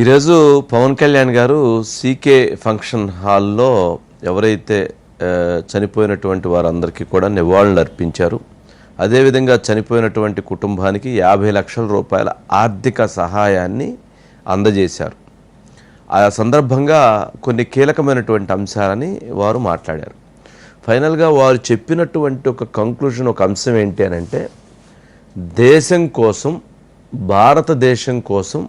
ఈరోజు పవన్ కళ్యాణ్ గారు CK function హాల్లో ఎవరైతే చనిపోయినటువంటి వారందరికీ కూడా నివాళులు అర్పించారు. అదేవిధంగా చనిపోయినటువంటి కుటుంబానికి యాభై లక్షల రూపాయల ఆర్థిక సహాయాన్ని అందజేశారు. ఆ సందర్భంగా కొన్ని కీలకమైనటువంటి అంశాలని వారు మాట్లాడారు. ఫైనల్గా వారు చెప్పినటువంటి ఒక కంక్లూజన్ ఒక అంశం ఏంటి అని అంటే దేశం కోసం భారతదేశం కోసం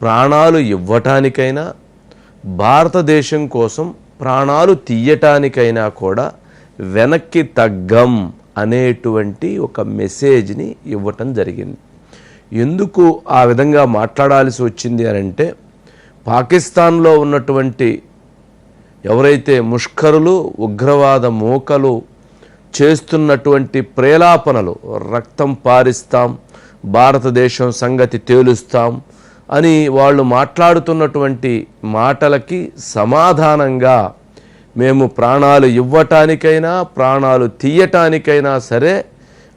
ప్రాణాలు ఇవ్వటానికైనా భారతదేశం కోసం ప్రాణాలు తీయటానికైనా కూడా వెనక్కి తగ్గం అనేటువంటి ఒక మెసేజ్ని ఇవ్వటం జరిగింది. ఎందుకు ఆ విధంగా మాట్లాడాల్సి వచ్చింది అని అంటే పాకిస్తాన్లో ఉన్నటువంటి ఎవరైతే ముష్కరులు ఉగ్రవాద మూకలు చేస్తున్నటువంటి ప్రేలాపనలు రక్తం పారిస్తాం భారతదేశం సంగతి తేలుస్తాం అని వాళ్ళు మాట్లాడుతున్నటువంటి మాటలకి సమాధానంగా మేము ప్రాణాలు ఇవ్వటానికైనా ప్రాణాలు తీయటానికైనా సరే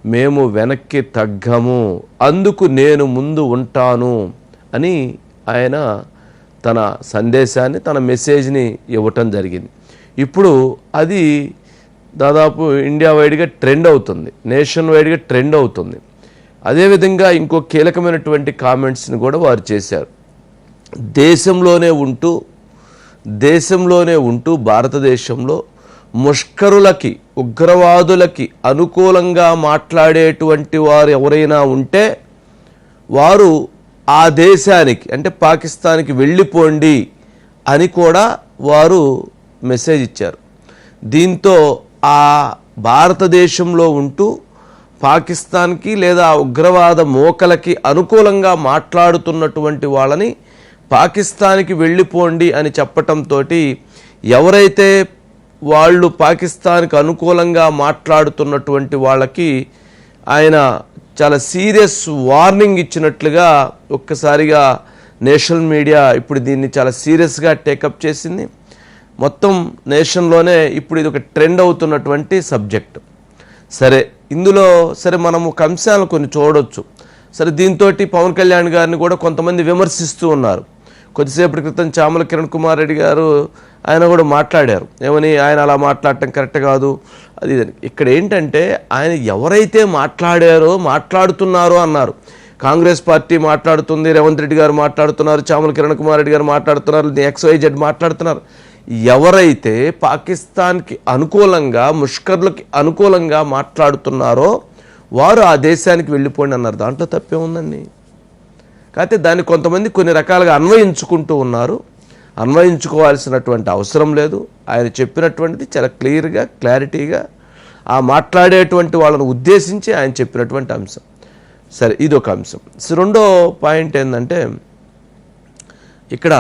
మేము వెనక్కి తగ్గము. అందుకు నేను ముందు ఉంటాను అని ఆయన తన సందేశాన్ని తన మెసేజ్ని ఇవ్వటం జరిగింది. ఇప్పుడు అది దాదాపు ఇండియా వైడ్గా ట్రెండ్ అవుతుంది. నేషన్ వైడ్గా ట్రెండ్ అవుతుంది. అదేవిధంగా ఇంకో కీలకమైనటువంటి కామెంట్స్ని కూడా వారు చేశారు. దేశంలోనే ఉంటూ దేశంలోనే ఉంటూ భారతదేశంలో ముష్కరులకి ఉగ్రవాదులకి అనుకూలంగా మాట్లాడేటువంటి వారు ఎవరైనా ఉంటే వారు ఆ దేశానికి అంటే పాకిస్తాన్కి వెళ్ళిపోండి అని కూడా వారు మెసేజ్ ఇచ్చారు. దీంతో ఆ భారతదేశంలో ఉంటూ పాకిస్తాన్కి లేదా ఉగ్రవాద మోకలకి అనుకూలంగా మాట్లాడుతున్నటువంటి వాళ్ళని పాకిస్తాన్కి వెళ్ళిపోండి అని చెప్పటంతో ఎవరైతే వాళ్ళు పాకిస్తాన్కి అనుకూలంగా మాట్లాడుతున్నటువంటి వాళ్ళకి ఆయన చాలా సీరియస్ వార్నింగ్ ఇచ్చినట్లుగా ఒక్కసారిగా నేషనల్ మీడియా ఇప్పుడు దీన్ని చాలా సీరియస్గా టేకప్ చేసింది. మొత్తం నేషన్లోనే ఇప్పుడు ఇది ఒక ట్రెండ్ అవుతున్నటువంటి సబ్జెక్ట్. సరే ఇందులో సరే మనము కంశాలను కొన్ని చూడొచ్చు. సరే దీంతో పవన్ కళ్యాణ్ గారిని కూడా కొంతమంది విమర్శిస్తూ ఉన్నారు. కొద్దిసేపటి క్రితం చామల కిరణ్ కుమార్ రెడ్డి గారు ఆయన కూడా మాట్లాడారు. ఏమని ఆయన అలా మాట్లాడటం కరెక్ట్ కాదు. అది ఇక్కడ ఏంటంటే ఆయన ఎవరైతే మాట్లాడారో మాట్లాడుతున్నారో అన్నారు. కాంగ్రెస్ పార్టీ మాట్లాడుతుంది రేవంత్ రెడ్డి గారు మాట్లాడుతున్నారు చామల కిరణ్ కుమార్ రెడ్డి గారు మాట్లాడుతున్నారు ఎక్స్వైజెడ్ మాట్లాడుతున్నారు. ఎవరైతే పాకిస్తాన్కి అనుకూలంగా ముష్కర్లకి అనుకూలంగా మాట్లాడుతున్నారో వారు ఆ దేశానికి వెళ్ళిపోండి అన్నారు. దాంట్లో తప్పే ఉందండి. కాకపోతే దాన్ని కొంతమంది కొన్ని రకాలుగా అన్వయించుకుంటూ ఉన్నారు. అన్వయించుకోవాల్సినటువంటి అవసరం లేదు. ఆయన చెప్పినటువంటిది చాలా క్లియర్గా క్లారిటీగా ఆ మాట్లాడేటువంటి వాళ్ళను ఉద్దేశించి ఆయన చెప్పినటువంటి అంశం. సరే ఇది ఒక అంశం రెండో పాయింట్ ఏంటంటే ఇక్కడ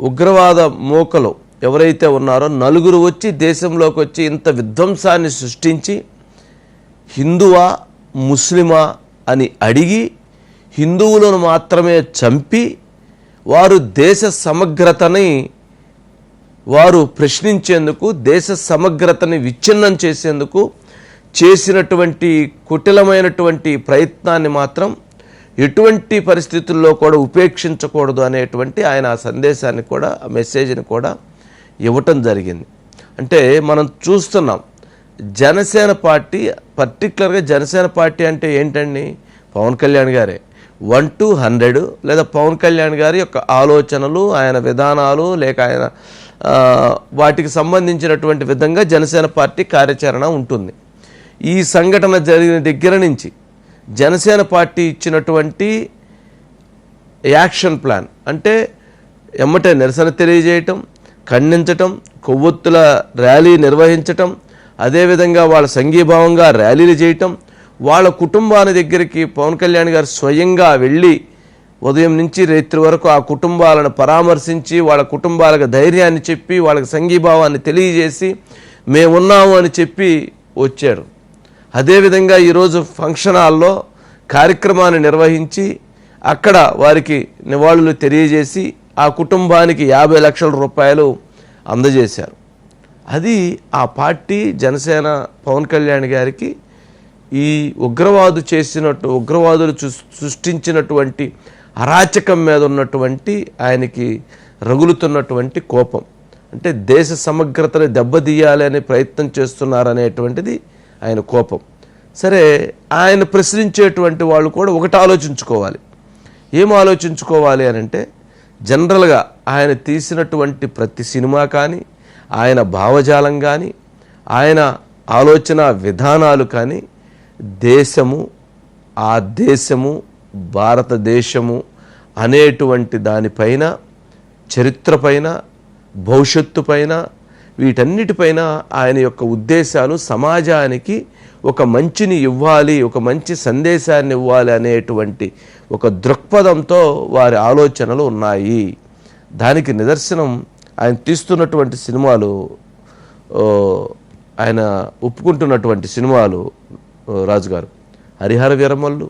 ఉగ్రవాద మూకలు ఎవరైతే ఉన్నారో నలుగురు వచ్చి దేశంలోకి వచ్చి ఇంత విధ్వంసాన్ని సృష్టించి హిందువా ముస్లిమా అని అడిగి హిందువులను మాత్రమే చంపి వారు దేశ సమగ్రతని వారు ప్రశ్నించేందుకు దేశ సమగ్రతని విచ్ఛిన్నం చేసేందుకు చేసినటువంటి కుటిలమైనటువంటి ప్రయత్నాన్ని మాత్రం ఎటువంటి పరిస్థితుల్లో కూడా ఉపేక్షించకూడదు అనేటువంటి ఆయన ఆ సందేశాన్ని కూడా ఆ మెసేజ్ని కూడా ఇవ్వటం జరిగింది. అంటే మనం చూస్తున్నాం జనసేన పార్టీ పర్టికులర్గా జనసేన పార్టీ అంటే ఏంటండి? పవన్ కళ్యాణ్ గారే. వన్ టు హండ్రెడ్ లేదా పవన్ కళ్యాణ్ గారి యొక్క ఆలోచనలు ఆయన విధానాలు లేక ఆయన వాటికి సంబంధించినటువంటి విధంగా జనసేన పార్టీ కార్యాచరణ ఉంటుంది. ఈ సంఘటన జరిగిన దగ్గర నుంచి జనసేన పార్టీ ఇచ్చినటువంటి యాక్షన్ ప్లాన్. అంటే ఎమ్మటే నిరసన తెలియజేయటం ఖండించటం కొవ్వొత్తుల ర్యాలీ నిర్వహించటం అదేవిధంగా వాళ్ళ సంఘీభావంగా ర్యాలీలు చేయటం వాళ్ళ కుటుంబాల దగ్గరికి పవన్ కళ్యాణ్ గారు స్వయంగా వెళ్ళి ఉదయం నుంచి రాత్రి వరకు ఆ కుటుంబాలను పరామర్శించి వాళ్ళ కుటుంబాలకు ధైర్యాన్ని చెప్పి వాళ్ళకి సంఘీభావాన్ని తెలియజేసి మేమున్నాము అని చెప్పి వచ్చాడు అదేవిధంగా ఈరోజు ఫంక్షన్ హాల్లో కార్యక్రమాన్ని నిర్వహించి అక్కడ వారికి నివాళులు తెలియజేసి ఆ కుటుంబానికి యాభై లక్షల రూపాయలు అందజేశారు. అది ఆ పార్టీ జనసేన పవన్ కళ్యాణ్ గారికి ఈ ఉగ్రవాదు చేసినట్టు ఉగ్రవాదులు సృష్టించినటువంటి అరాచకం మీద ఉన్నటువంటి ఆయనకి రగులుతున్నటువంటి కోపం. అంటే దేశ సమగ్రతని దెబ్బతీయాలి అనే ప్రయత్నం చేస్తున్నారనేటువంటిది ఆయన కోపం. సరే ఆయన ప్రశ్నించేటువంటి వాళ్ళు కూడా ఒకటి ఆలోచించుకోవాలి. ఏం ఆలోచించుకోవాలి అని అంటే జనరల్గా ఆయన తీసినటువంటి ప్రతి సినిమా కానీ ఆయన భావజాలం కానీ ఆయన ఆలోచన విధానాలు కానీ దేశము ఆ దేశము భారతదేశము అనేటువంటి దానిపైన చరిత్ర పైన భవిష్యత్తు పైన వీటన్నిటిపైన ఆయన యొక్క ఉద్దేశాలు సమాజానికి ఒక మంచిని ఇవ్వాలి ఒక మంచి సందేశాన్ని ఇవ్వాలి అనేటువంటి ఒక దృక్పథంతో వారి ఆలోచనలు ఉన్నాయి. దానికి నిదర్శనం ఆయన తీస్తున్నటువంటి సినిమాలు ఆయన ఒప్పుకుంటున్నటువంటి సినిమాలు రాజుగారు. హరిహర వీరమల్లు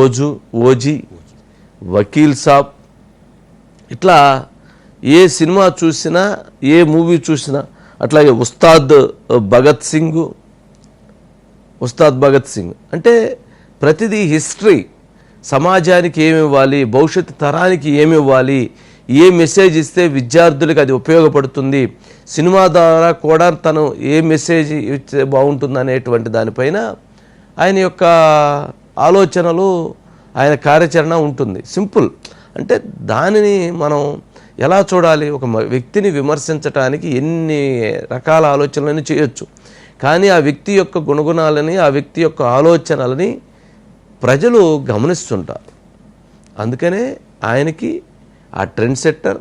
ఓజు ఓజీ వకీల్ సాబ్ ఇట్లా ఏ సినిమా చూసినా ఏ మూవీ చూసినా అట్లాగే ఉస్తాద్ భగత్ సింగ్ ఉస్తాద్ భగత్ సింగ్ అంటే ప్రతిదీ హిస్టరీ. సమాజానికి ఏమి ఇవ్వాలి భవిష్యత్తు తరానికి ఏమి ఇవ్వాలి ఏ మెసేజ్ ఇస్తే విద్యార్థులకు అది ఉపయోగపడుతుంది సినిమా ద్వారా కూడా తను ఏ మెసేజ్ ఇస్తే బాగుంటుంది అనేటువంటి దానిపైన ఆయన యొక్క ఆలోచనలు ఆయన కార్యాచరణ ఉంటుంది. సింపుల్. అంటే దానిని మనం ఎలా చూడాలి? ఒక వ్యక్తిని విమర్శించటానికి ఎన్ని రకాల ఆలోచనలను చేయొచ్చు. కానీ ఆ వ్యక్తి యొక్క గుణగుణాలని ఆ వ్యక్తి యొక్క ఆలోచనలని ప్రజలు గమనిస్తుంటారు. అందుకనే ఆయనకి ఆ ట్రెండ్ సెట్టర్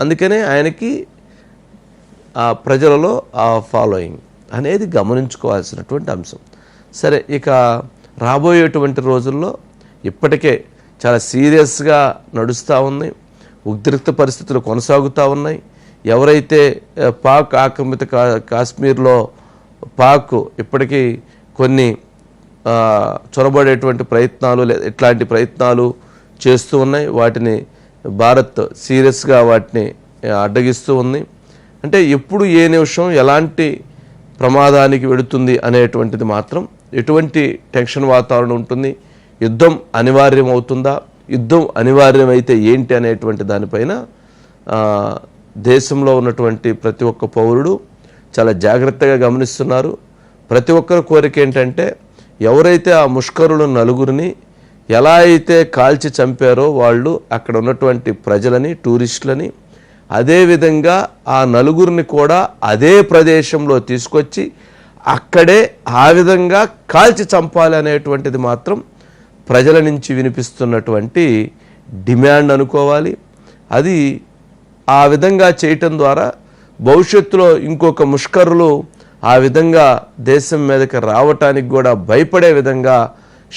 అందుకనే ఆయనకి ఆ ప్రజలలో ఆ ఫాలోయింగ్ అనేది గమనించుకోవాల్సినటువంటి అంశం. సరే ఇక రాబోయేటువంటి రోజుల్లో ఇప్పటికే చాలా సీరియస్గా నడుస్తూ ఉంది. ఉద్రిక్త పరిస్థితులు కొనసాగుతూ ఉన్నాయి. ఎవరైతే పాక్ ఆక్రమిత కా కాశ్మీర్లో పాక్ ఇప్పటికీ కొన్ని చొరబడేటువంటి ప్రయత్నాలు ఇట్లాంటి ప్రయత్నాలు చేస్తూ ఉన్నాయి. వాటిని భారత్ సీరియస్గా వాటిని అడ్డగిస్తూ ఉంది. అంటే ఎప్పుడు ఏ నిమిషం ఎలాంటి ప్రమాదానికి వెడుతుంది అనేటువంటిది మాత్రం ఎటువంటి టెన్షన్ వాతావరణం ఉంటుంది. యుద్ధం అనివార్యం అవుతుందా యుద్ధం అనివార్యమైతే ఏంటి అనేటువంటి దానిపైన దేశంలో ఉన్నటువంటి ప్రతి ఒక్క పౌరుడు చాలా జాగ్రత్తగా గమనిస్తున్నారు. ప్రతి ఒక్కరి కోరిక ఏంటంటే ఎవరైతే ఆ ముష్కరులు నలుగురిని ఎలా అయితే కాల్చి చంపారో వాళ్ళు అక్కడ ఉన్నటువంటి ప్రజలని టూరిస్టులని అదేవిధంగా ఆ నలుగురిని కూడా అదే ప్రదేశంలో తీసుకొచ్చి అక్కడే ఆ విధంగా కాల్చి చంపాలి అనేటువంటిది మాత్రం ప్రజల నుంచి వినిపిస్తున్నటువంటి డిమాండ్ అనుకోవాలి. అది ఆ విధంగా చేయటం ద్వారా భవిష్యత్తులో ఇంకొక ముష్కరులు ఆ విధంగా దేశం మీదకి రావటానికి కూడా భయపడే విధంగా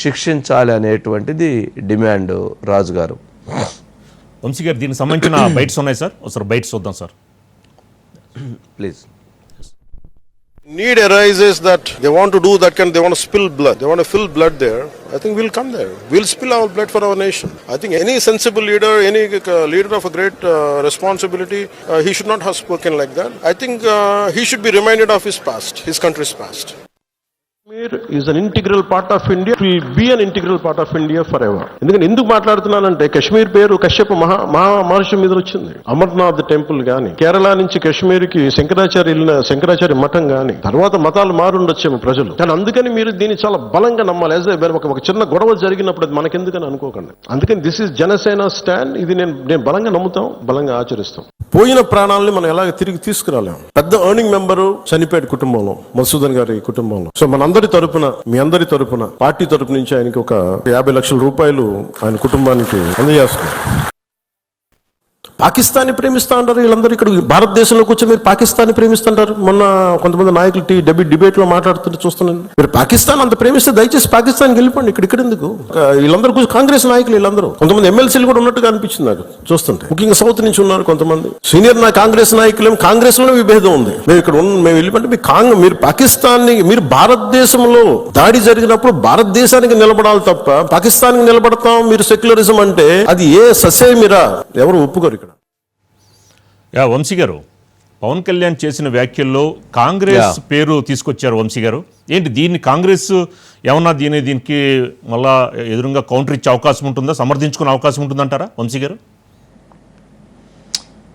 శిక్షించాలి అనేటువంటిది డిమాండ్ రాజుగారు. వంశీ గారు దీనికి సంబంధించిన బైట్స్ ఉన్నాయి సార్? ఒకసారి బైట్స్ చూద్దాం sir. Please. Need arises that they want to do that kind they want to spill blood. They want to fill blood there. I think we'll come there. We'll spill our blood for our nation. I think any sensible leader any uh, leader of a great uh, responsibility uh, he should not have spoken like that. I think uh, he should be reminded of his past his country's past Kashmir is an integral part of India will will an integral part of India forever ఎందుకని ఎందుకు మాట్లాడుతున్నానంటే కశ్మీర్ పేరు కశ్యప మహా మహా మహర్షి మీద వచ్చింది. Amarnath temple గాని కేరళ నుంచి కశ్మీర్కి శంకరాచార్య వెళ్ళిన శంకరాచార్య మఠం గాని తర్వాత మతాలు మారుండొచ్చేమో ప్రజలు. కానీ అందుకని మీరు దీన్ని చాలా బలంగా నమ్మాలి. యాజ్ ఒక ఒక చిన్న గొడవ జరిగినప్పుడు అది మనకెందుకని అనుకోకండి. అందుకని దిస్ ఇస్ జనసేన స్టాండ్ ఇది నేను నేను బలంగా నమ్ముతాం బలంగా ఆచరిస్తాం. పోయిన ప్రాణాలని మనం ఎలాగ తిరిగి తీసుకురాలేము పెద్ద ఎర్నింగ్ మెంబరు చనిపోయాడు కుటుంబంలో మసూదన్ గారి కుటుంబంలో. సో మనందరి తరపున మీ అందరి తరపున పార్టీ తరపు నుంచి ఆయనకి ఒక యాభై లక్షల రూపాయలు ఆయన కుటుంబానికి అందజేస్తున్నారు పాకిస్తాన్ని ప్రేమిస్తా అంటారు వీళ్ళందరూ ఇక్కడ భారతదేశంలో వచ్చి మీరు పాకిస్తాన్ని ప్రేమిస్తుంటారు. మొన్న కొంతమంది నాయకులు టీ డెబి డిబేట్లో మాట్లాడుతుంటే చూస్తున్నాను. మీరు పాకిస్తాన్ అంత ప్రేమిస్తే దయచేసి పాకిస్తాన్కి వెళ్ళిపోండి. ఇక్కడ ఇక్కడ ఎందుకు? వీళ్ళందరూ కూర్చొని కాంగ్రెస్ నాయకులు వీళ్ళందరూ. కొంతమంది ఎమ్మెల్సీలు కూడా ఉన్నట్టుగా అనిపించింది నాకు చూస్తుంటే. ముఖ్యంగా సౌత్ నుంచి ఉన్నారు కొంతమంది. సీనియర్ నా కాంగ్రెస్ నాయకులు కాంగ్రెస్లోనే విభేదం ఉంది. మేము ఇక్కడ ఉన్న మేము వెళ్ళిపోండి. మీ కాంగ్ మీరు పాకిస్తాన్ని మీరు భారతదేశంలో దాడి జరిగినప్పుడు భారతదేశానికి నిలబడాలి తప్ప పాకిస్తాన్కి నిలబడతాం మీరు సెక్యులరిజం అంటే అది ఏ ససేమిరా? ఎవరు ఒప్పుకోరు ఇక్కడ. యా వంశీ గారు పవన్ కళ్యాణ్ చేసిన వ్యాఖ్యల్లో కాంగ్రెస్ పేరు తీసుకొచ్చారు వంశీ గారు ఏంటి దీన్ని కాంగ్రెస్ ఏమన్నా దీని దీనికి మళ్ళా ఎదురుగా కౌంటర్ ఇచ్చే అవకాశం ఉంటుందా? సమర్థించుకునే అవకాశం ఉంటుందంటారా వంశీ గారు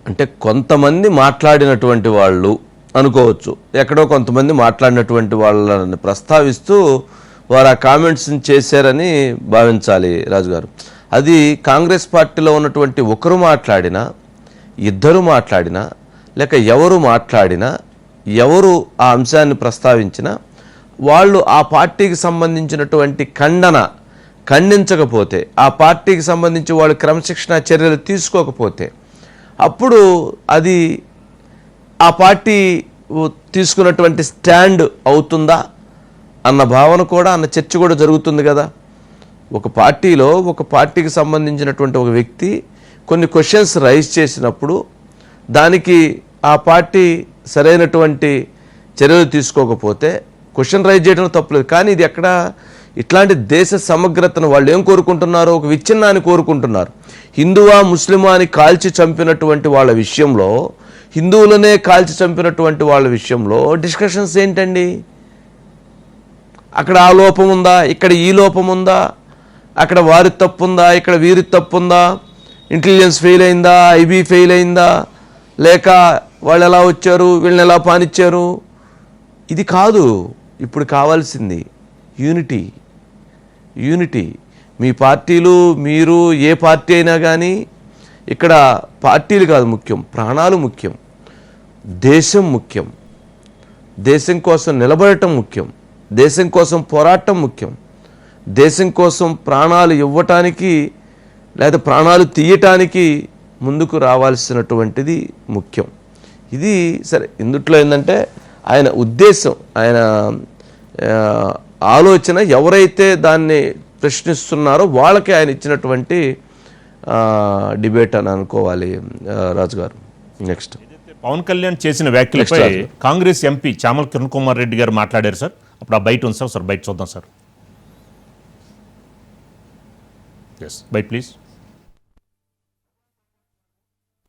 అంటే కొంతమంది మాట్లాడినటువంటి వాళ్ళు అనుకోవచ్చు. ఎక్కడో కొంతమంది మాట్లాడినటువంటి వాళ్ళని ప్రస్తావిస్తూ వారు ఆ కామెంట్స్ చేశారని భావించాలి రాజుగారు. అది కాంగ్రెస్ పార్టీలో ఉన్నటువంటి ఒకరు మాట్లాడినా ఇద్దరు మాట్లాడినా లేక ఎవరు మాట్లాడినా ఎవరు ఆ అంశాన్ని ప్రస్తావించినా వాళ్ళు ఆ పార్టీకి సంబంధించినటువంటి ఖండన ఖండించకపోతే ఆ పార్టీకి సంబంధించి వాళ్ళు క్రమశిక్షణ చర్యలు తీసుకోకపోతే అప్పుడు అది ఆ పార్టీ తీసుకున్నటువంటి స్టాండ్ అవుతుందా అన్న భావన కూడా అన్న చర్చ కూడా జరుగుతుంది కదా. ఒక పార్టీలో ఒక పార్టీకి సంబంధించినటువంటి ఒక వ్యక్తి కొన్ని క్వశ్చన్స్ రైజ్ చేసినప్పుడు దానికి ఆ పార్టీ సరైనటువంటి చర్యలు తీసుకోకపోతే క్వశ్చన్ రైజ్ చేయడం తప్పులేదు. కానీ ఇది ఎక్కడ ఇట్లాంటి దేశ సమగ్రతను వాళ్ళు ఏం కోరుకుంటున్నారు? ఒక విచ్ఛిన్నాన్ని కోరుకుంటున్నారు. హిందువా ముస్లిమా అని కాల్చి చంపినటువంటి వాళ్ళ విషయంలో హిందువులనే కాల్చి చంపినటువంటి వాళ్ళ విషయంలో డిస్కషన్స్ ఏంటండి? అక్కడ ఆ లోపం ఉందా? ఇక్కడ ఈ లోపం ఉందా? అక్కడ వారి తప్పు ఉందా ఇక్కడ వీరి తప్పు ఉందా ఇంటెలిజెన్స్ ఫెయిల్ అయిందా? ఐబీ ఫెయిల్ అయిందా? లేక వాళ్ళు ఎలా వచ్చారు? వీళ్ళని ఎలా పానిచ్చారు ఇది కాదు. ఇప్పుడు కావాల్సింది యూనిటీ యూనిటీ మీ పార్టీలు మీరు ఏ పార్టీ అయినా కానీ ఇక్కడ పార్టీలు కాదు ముఖ్యం ప్రాణాలు ముఖ్యం దేశం ముఖ్యం దేశం కోసం నిలబడటం ముఖ్యం దేశం కోసం పోరాటం ముఖ్యం దేశం కోసం ప్రాణాలు ఇవ్వటానికి లేదా ప్రాణాలు తీయటానికి ముందుకు రావాల్సినటువంటిది ముఖ్యం. ఇది సరే ఇందుట్లో ఏంటంటే ఆయన ఉద్దేశం ఆయన ఆలోచన ఎవరైతే దాన్ని ప్రశ్నిస్తున్నారో వాళ్ళకి ఆయన ఇచ్చినటువంటి డిబేట్ అని అనుకోవాలి రాజు గారు నెక్స్ట్. పవన్ కళ్యాణ్ చేసిన వ్యాఖ్యలపై రాజు. కాంగ్రెస్ ఎంపీ చామల కిరణ్ కుమార్ రెడ్డి గారు మాట్లాడారు సార్. అప్పుడు ఆ బయట ఉంది సార్ సార్ బయట చూద్దాం సార్. ఎస్ బయట please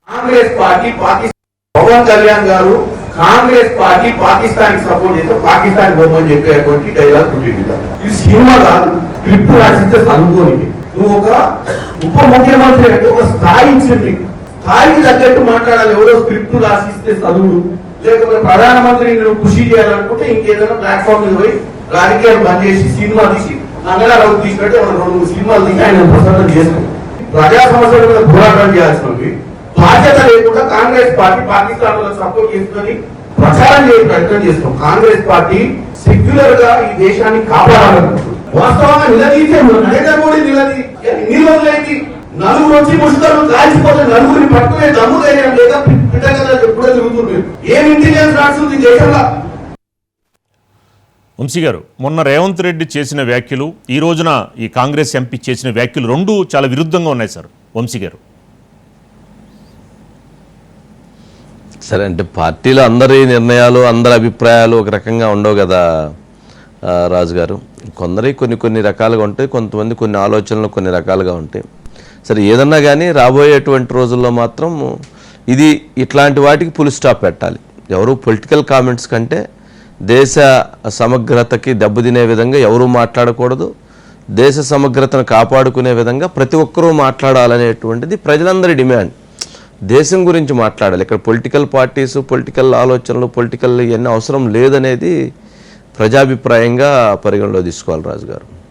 Congress party Pakistan Pawan Kalyan garu Congress party Pakistan support చేస్తే పాకిస్తాన్ బొమ్మని చెప్పేటువంటి డైలాగ్ ఇది సినిమా కాదు క్లిప్ రాసిస్తే అనుకోని. నువ్వు ఒక ఉప ముఖ్యమంత్రి అంటే ఒక స్థాయి ఇచ్చింది. స్థాయికి తగ్గట్టు మాట్లాడాలి. ఎవరో స్క్రిప్ట్ రాసిస్తే చదువుడు. లేకపోతే ప్రధానమంత్రి నువ్వు కృషి చేయాలనుకుంటే ఇంకేదైనా ప్లాట్ఫామ్ మీద పోయి రాజకీయాలు బంద్ చేసి సినిమా తీసి నంగళారావు తీసినట్టు ఒక రెండు మూడు సినిమాలు తీసి ఆయన ప్రసారం చేసినాం ప్రజా సమస్యల మీద పోరాటం చేయాల్సినవి బాధ్యత లేకుండా కాంగ్రెస్ పార్టీ పాకిస్తాన్లో సపోర్ట్ చేస్తుందని ప్రచారం చేయ ప్రయత్నం చేస్తాం కాంగ్రెస్ పార్టీ సెక్యులర్గా ఈ దేశాన్ని కాపాడాలనుకుంటుంది. వాస్తవంగా నిలదీసే నరేంద్ర మోడీ నిలదీ ఎన్ని నలుగురు వచ్చి ముసుగులు కాల్చిపోతే నలుగురిని పట్టుకునే దమ్ము ధైర్యం లేదా పిట్టగల ఎప్పుడో తిరుగుతుంది ఏం ఇంటెలిజెన్స్ రాస్తుంది దేశంలో? వంశీ గారు మొన్న రేవంత్ రెడ్డి చేసిన వ్యాఖ్యలు ఈ రోజున ఈ కాంగ్రెస్ ఎంపీ చేసిన వ్యాఖ్యలు రెండు చాలా విరుద్ధంగా ఉన్నాయి సార్. వంశీ గారు సరే అంటే పార్టీలో అందరి నిర్ణయాలు అందరి అభిప్రాయాలు ఒక రకంగా ఉండవు కదా రాజుగారు. కొందరి కొన్ని కొన్ని రకాలుగా ఉంటాయి కొంతమంది కొన్ని ఆలోచనలు కొన్ని రకాలుగా ఉంటాయి. సరే ఏదన్నా కానీ రాబోయేటువంటి రోజుల్లో మాత్రం ఇది ఇట్లాంటి వాటికి పులి స్టాప్ పెట్టాలి. ఎవరు పొలిటికల్ కామెంట్స్ కంటే దేశ సమగ్రతకి దెబ్బతినే విధంగా ఎవరూ మాట్లాడకూడదు. దేశ సమగ్రతను కాపాడుకునే విధంగా ప్రతి ఒక్కరూ మాట్లాడాలనేటువంటిది ప్రజలందరి డిమాండ్. దేశం గురించి మాట్లాడాలి. ఇక్కడ పొలిటికల్ పార్టీస్ పొలిటికల్ ఆలోచనలు పొలిటికల్ ఇవన్నీ అవసరం లేదనేది ప్రజాభిప్రాయంగా పరిగణలో తీసుకోవాలి రాజుగారు.